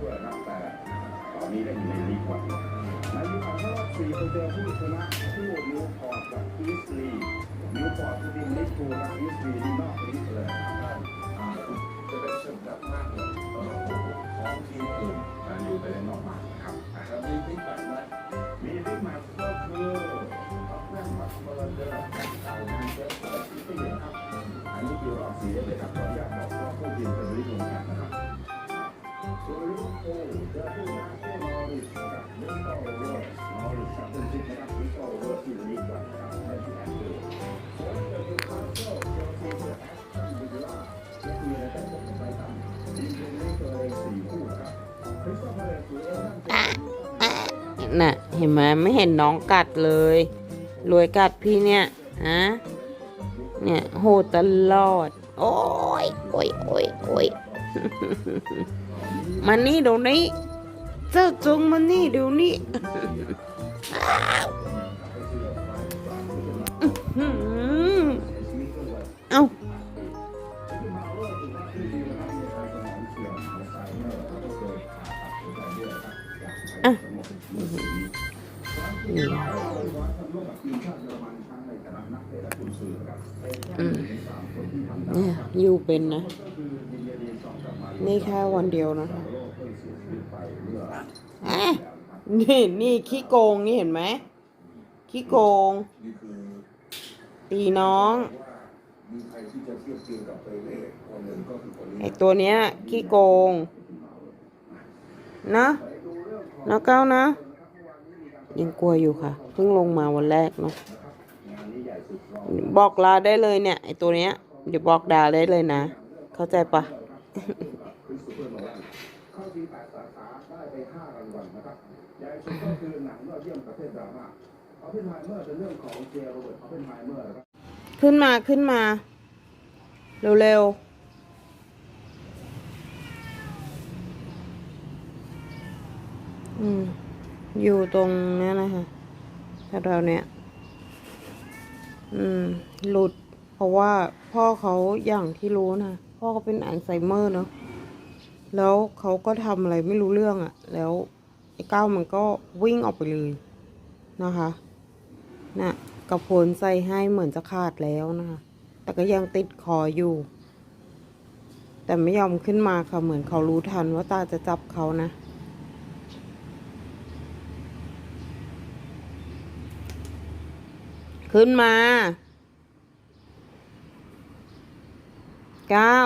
ด้วยครับแต่ตอนนี้ได้อยู่ในลีกวันในยุคของรอบสี่ไปเจอผู้ชนะคู่นิวพอร์ตกับอีสลีนิวพอร์ตทีมลิสต์ทูกับอีสลีที่นอกลิสเลยครับอ่าจะเป็นเสริมดับมากเลยของทีมอื่นอยู่ไปเล่นนอกบ้านนะครับแต่มีพลิกแบบนั้นมีบิ๊กแมตก็คือท็อตแนมกับเบอร์เดอร์ก่าแมนเชสเตอร์ซิตี้ครับอันนี้คือรอบสี่เลยครับขออนุญาตบอกว่าผู้ทีมเป็นลิสต์รวมกันนะครับโดยลิเวอร์พูลเจอผู้ชนะคู่นอริสกับลิสต์โอเป็นลิสต์โอเวอร์ที่ลีกวันดับในที่แอดเจอนิวคาสเซิลเชลซีเจอแอสตันวิลล่าและมีอะไรกันก็ไปตามทีมเป็นลีกตัวเองสี่คู่ครับ น่ะ เห็นไหมไม่เห็นน้องกัดเลย รวยกัดพี่เนี่ยฮะเนี่ยโหตลอด โอ้ยโอ้ยโอ้ยโอ้ย มานี่เดี๋ยวนี้ เจ้าจงมานี่เดี๋ยวนี้เอาอะนี่อืมเนี่ยอยู่เป็นนะ นี่แค่วันเดียวนะคะ อะนี่นี่ขี้โกงนี่เห็นไหมขี้โกง นี่คือตีน้อง มีใครที่จะเทียบเคียงกับเปเล่คนหนึ่งก็คือคนนี้ไอตัวเนี้ยขี้โกง นะนะเก้านะ ยังกลัวอยู่ค่ะ เพิ่งลงมาวันแรกเนาะบอกลาได้เลยเนี่ย ไอตัวเนี้ย เดี๋ยวบอกดาได้เลยนะ เข้าใจปะ เข้าทีแปดสาขาได้ไปห้ารางวัลนะครับใหญ่สุดก็คือหนังยอดเยี่ยมประเภทดราม่าออปเพนไฮเมอร์เป็นเรื่องของเจโรเบิร์ตออปเพนไฮเมอร์นะครับขึ้นมาขึ้นมา เร็วๆอืมอยู่ตรงนี้นะคะแถวๆเนี้ยอืม หลุด เพราะว่าพ่อเขาอย่างที่รู้นะ พ่อเขาเป็นอัลไซเมอร์เนาะ แล้วเขาก็ทำอะไรไม่รู้เรื่องอะ่ะ แล้วไอ้ก้าวมันก็วิ่งออกไปเลยนะคะน่ะกระโพนใส่ให้เหมือนจะขาดแล้วนะคะ แต่ก็ยังติดคออยู่ แต่ไม่ยอมขึ้นมาค่ะเหมือนเขารู้ทันว่าตาจะจับเขานะขึ้นมาเก้า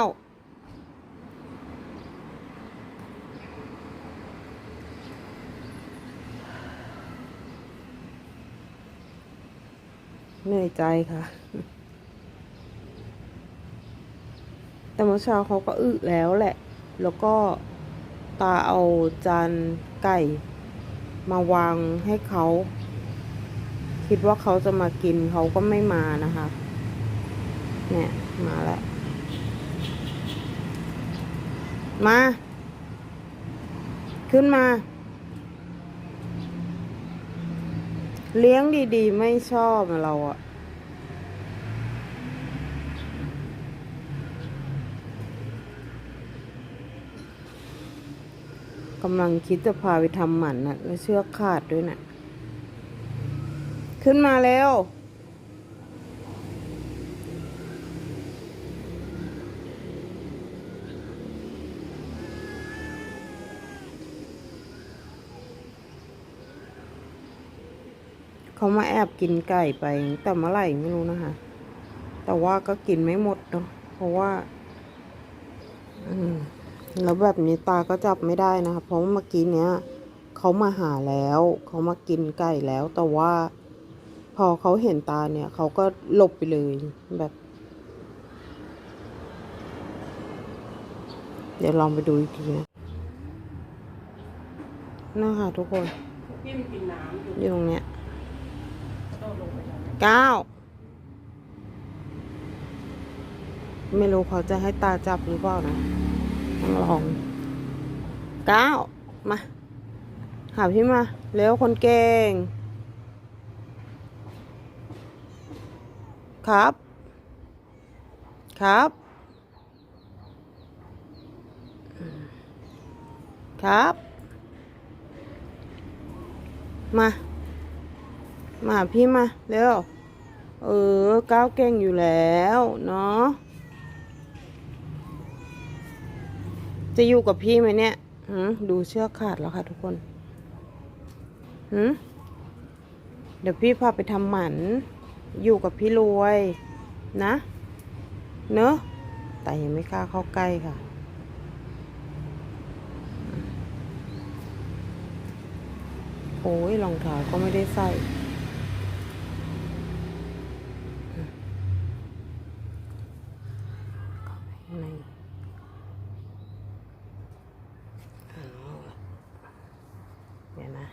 เหนื่อยใจค่ะ แต่เมื่อเช้าเขาก็อึแล้วแหละ แล้วก็ตาเอาจานไก่มาวางให้เขา คิดว่าเขาจะมากินเขาก็ไม่มานะคะ เนี่ย มาแล้ว มา ขึ้นมา เลี้ยงดีๆ ไม่ชอบเราอะกำลังคิดจะพาไปทำหมันน่ะแล้วเชือกขาดด้วยน่ะ ขึ้นมาแล้ว เขามาแอบกินไก่ไปแต่เมื่อไหร่ไม่รู้นะคะ แต่ว่าก็กินไม่หมดเนาะเพราะว่าแล้วแบบนี้ตาก็จับไม่ได้นะคะเพราะเมื่อกี้เนี้ยเขามาหาแล้วเขามากินไก่แล้ว แต่ว่า พอเขาเห็นตาเนี่ยเขาก็หลบไปเลยแบบ เดี๋ยวลองไปดูอีกทีนะนะคะทุกคนอยู่ตรงเนี้ย เก้าไม่รู้เขาจะให้ตาจับหรือเปล่านะต้องลองเก้ามา หาพี่มา เร็วคนเก่ง ครับ ครับ ครับ มา มาพี่มาเร็ว เออก้าวเก่งอยู่แล้วเนาะ จะอยู่กับพี่ไหมเนี่ยหืดูเชือกขาดแล้วค่ะทุกคนหืเดี๋ยวพี่พาไปทำหมัน อยู่กับพี่รวย นะ เนอะ แต่ยังไม่กล้าเข้าใกล้ค่ะโอ้ยรองเท้าก็ไม่ได้ใส่ ข้าง ในเดี๋ยวนะ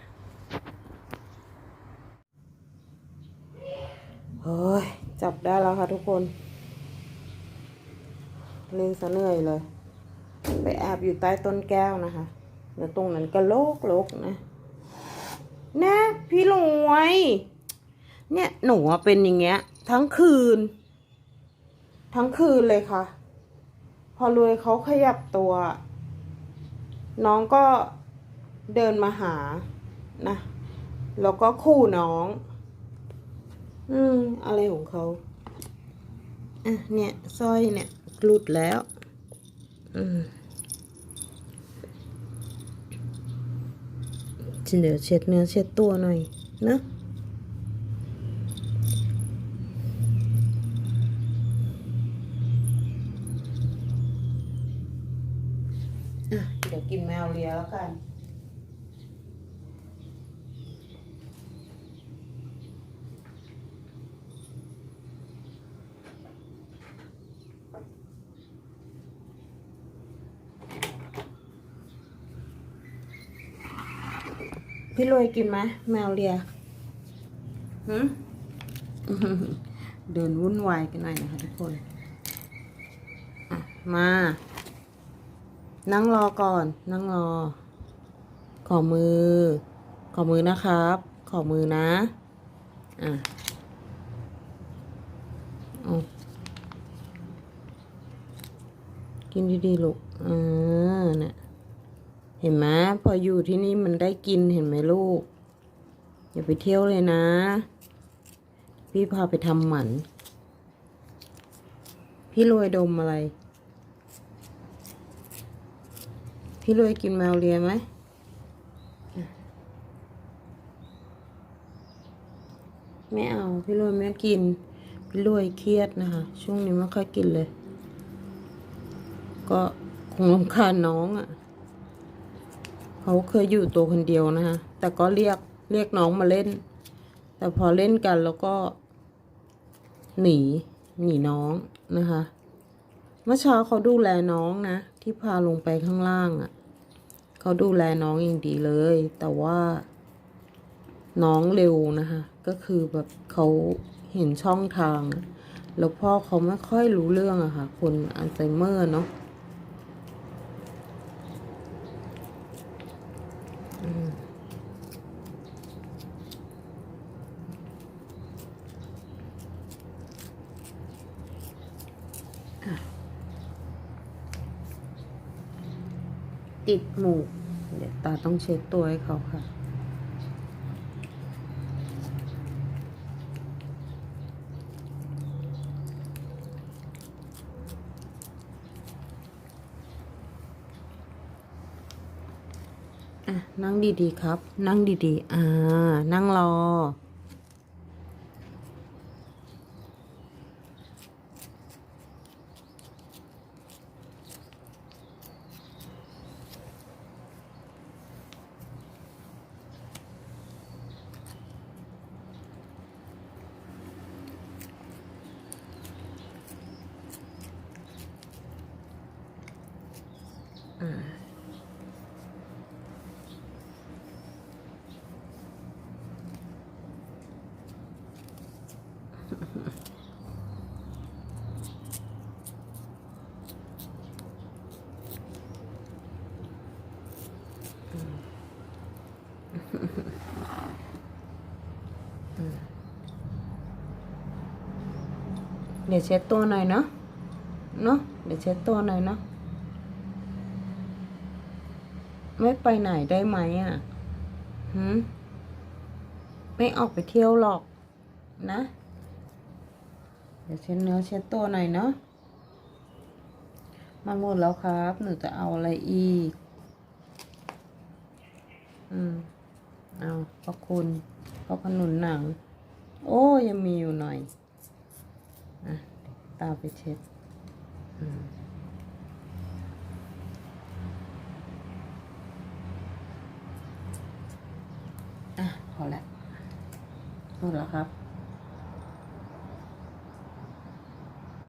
เฮ้ย จับได้แล้วค่ะทุกคนเล่นซะเหนื่อยเลย ไปแอบอยู่ใต้ต้นแก้วนะคะ แล้วตรงนั้นก็โลกโลกนะน่พี่รวย เนี่ยหนูเป็นอย่างเงี้ย ทั้งคืน ทั้งคืนเลยค่ะ พอรวยเขาขยับตัว น้องก็เดินมาหานะ แล้วก็คู่น้อง อืม อะไรของเขาอะเนี่ยสร้อยเนี่ยหลุดแล้ว อืมเดี๋ยวเช็ดเนื้อเช็ดตัวหน่อยนะ เดี๋ยวกินแมวเลียแล้วกัน พี่รวยกินไหมแมวเลียหืมเดินวุ่นวายกันหน่อยนะคะทุกคน อะ มา นั่งรอก่อน นั่งรอ ขอมือ ขอมือนะครับ ขอมือนะ อะกินดีๆลูกอ่าน่ะเห็นไหมพออยู่ที่นี่มันได้กินเห็นไหมลูก อย่าไปเที่ยวเลยนะ พี่พาไปทำหมัน พี่รวยดมอะไร พี่รวยกินแมวเลียไหมไม่เอาพี่รวยไม่กิน พี่รวยเครียดนะคะ ช่วงนี้ไม่ค่อยกินเลย ก็คงรำคาญน้องอะ่ะ เขาเคยอยู่ตัวคนเดียวนะคะ แต่ก็เรียกเรียกน้องมาเล่น แต่พอเล่นกันแล้วก็ หนีหนีน้องนะคะ เมื่อเช้าเขาดูแลน้องนะ ที่พาลงไปข้างล่างอะ่ะ เขาดูแลน้องอย่างดีเลย แต่ว่า น้องเร็วนะคะ ก็คือแบบเขาเห็นช่องทาง แล้วพ่อเขาไม่ค่อยรู้เรื่องอะค่ะ คนอัลไซเมอร์เนาะอืมอะติดหมูก เดี๋ยวตาต้องเช็ดตัวให้เขาค่ะอะนั่งดีๆครับ นั่งดีๆ อ่า นั่งรอ เดี๋ยวเช็ดตัวหน่ ไม่ไปไหนได้ไหมอะหืมไม่ออกไปเที่ยวหรอกนะ เดี๋ยวเช็ดเนื้อเช็ดตัวหน่อยเนาะมันหมดแล้วครับ หนูจะเอาอะไรอีก อืม เอาขอบคุณขอบขนุนหนัง โอ้ยังมีอยู่หน่อย อะ ตาไปเช็ด อืม อะ พอแล้วหมดแล้วครับ